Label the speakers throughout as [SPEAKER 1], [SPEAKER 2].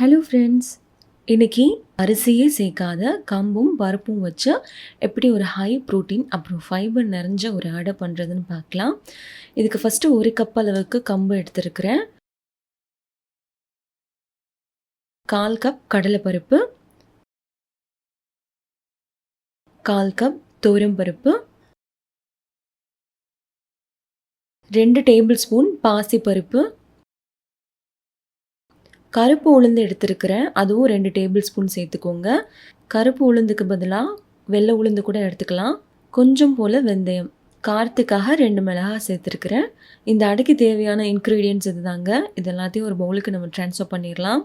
[SPEAKER 1] Hello friends இன்றைக்கி அரிசியே சேர்க்காத கம்பும் பருப்பும் வச்சு எப்படி ஒரு ஹை ப்ரோட்டீன் அப்புறம் ஃபைபர் நிறைஞ்ச ஒரு அடை பண்ணுறதுன்னு பார்க்கலாம். இதுக்கு ஃபஸ்ட்டு ஒரு கப் அளவுக்கு கம்பு எடுத்துருக்கிறேன். கால் கப் கடலைப்பருப்பு. கால் கப் பருப்பு. ரெண்டு டேபிள் ஸ்பூன் பாசிப்பருப்பு. கருப்பு உளுந்து எடுத்துருக்கிறேன். அதுவும் ரெண்டு டேபிள் ஸ்பூன் சேர்த்துக்கோங்க. கருப்பு உளுந்துக்கு பதிலாக வெள்ளை உளுந்து கூட எடுத்துக்கலாம். கொஞ்சம் போல் வெந்தயம். காரத்துக்காக ரெண்டு மிளகா சேர்த்துருக்குறேன். இந்த அடைக்கு தேவையான இன்க்ரீடியன்ட்ஸ் இது தாங்க இது எல்லாத்தையும் ஒரு பவுலுக்கு நம்ம ட்ரான்ஸ்ஃபர் பண்ணிடலாம்.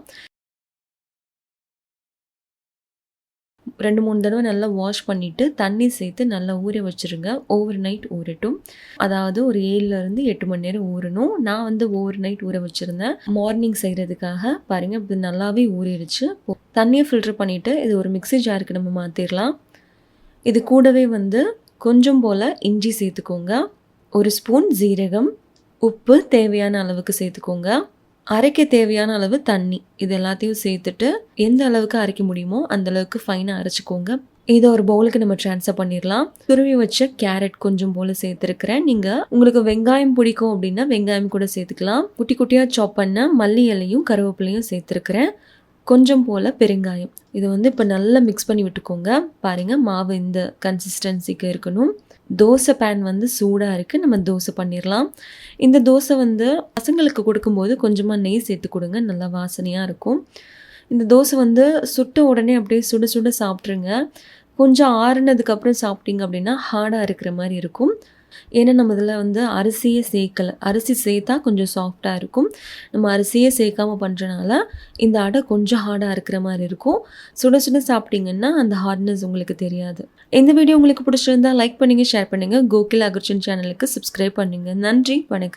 [SPEAKER 1] ரெண்டு மூணு தடவை நல்லா வாஷ் பண்ணிவிட்டு தண்ணி சேர்த்து நல்லா ஊற வச்சுருங்க. ஓவர் நைட் ஊறட்டும். அதாவது ஒரு ஏழுலேருந்து எட்டு மணி நேரம் ஊறணும். நான் வந்து ஓவர் நைட் ஊற வச்சுருந்தேன். மார்னிங் செய்கிறதுக்காக பாருங்கள் இது நல்லாவே ஊறிடுச்சு. தண்ணியை ஃபில்டர் பண்ணிவிட்டு இது ஒரு மிக்சி ஜாருக்கு நம்ம மாற்றிடலாம் இது கூடவே வந்து கொஞ்சம் போல் இஞ்சி சேர்த்துக்கோங்க. ஒரு ஸ்பூன் ஜீரகம் உப்பு தேவையான அளவுக்கு சேர்த்துக்கோங்க. அரைக்க தேவையான அளவு தண்ணி. இது எல்லாத்தையும் சேர்த்துட்டு எந்த அளவுக்கு அரைக்க முடியுமோ அந்த அளவுக்கு ஃபைனாக அரைச்சிக்கோங்க. இதை ஒரு பவுலுக்கு நம்ம ட்ரான்ஸ்ஃபர் பண்ணிடலாம். துருவி வச்ச கேரட் கொஞ்சம் போல் சேர்த்துருக்கிறேன். நீங்கள் உங்களுக்கு வெங்காயம் பிடிக்கும் அப்படின்னா வெங்காயம் கூட சேர்த்துக்கலாம். குட்டி குட்டியாக சாப் பண்ண மல்லி இலையும் கருவேப்பிலையும் சேர்த்துருக்கிறேன். கொஞ்சம் போல் பெருங்காயம். இது வந்து இப்போ நல்லா மிக்ஸ் பண்ணி விட்டுக்கோங்க. பாருங்கள் மாவு இந்த கன்சிஸ்டன்சிக்கு இருக்கணும். தோசை பேன் வந்து சூடாக இருக்குது நம்ம தோசை பண்ணிடலாம் இந்த தோசை வந்து பசங்களுக்கு கொடுக்கும்போது கொஞ்சமாக நெய் சேர்த்து கொடுங்க. நல்லா வாசனையாக இருக்கும். இந்த தோசை வந்து சுட்ட உடனே அப்படியே சுட சுட சாப்பிட்ருங்க கொஞ்சம் ஆறுனதுக்கப்புறம் சாப்பிட்டீங்க அப்படின்னா ஹார்டாக இருக்கிற மாதிரி இருக்கும். ஏன்னா நம்ம இதில் வந்து அரிசியே சேர்க்கலை அரிசி சேர்த்தா கொஞ்சம் சாஃப்டாக இருக்கும். நம்ம அரிசியே சேர்க்காம பண்ணுறனால இந்த அடை கொஞ்சம் ஹார்டாக இருக்கிற மாதிரி இருக்கும். சுட சுட சாப்பிட்டீங்கன்னா அந்த ஹார்ட்னஸ் உங்களுக்கு தெரியாது. இந்த வீடியோ உங்களுக்கு பிடிச்சிருந்தா லைக் பண்ணுங்கள் ஷேர் பண்ணுங்கள் கோகில் அகர்ச்சன் சேனலுக்கு சப்ஸ்கிரைப் பண்ணுங்கள் நன்றி வணக்கம்.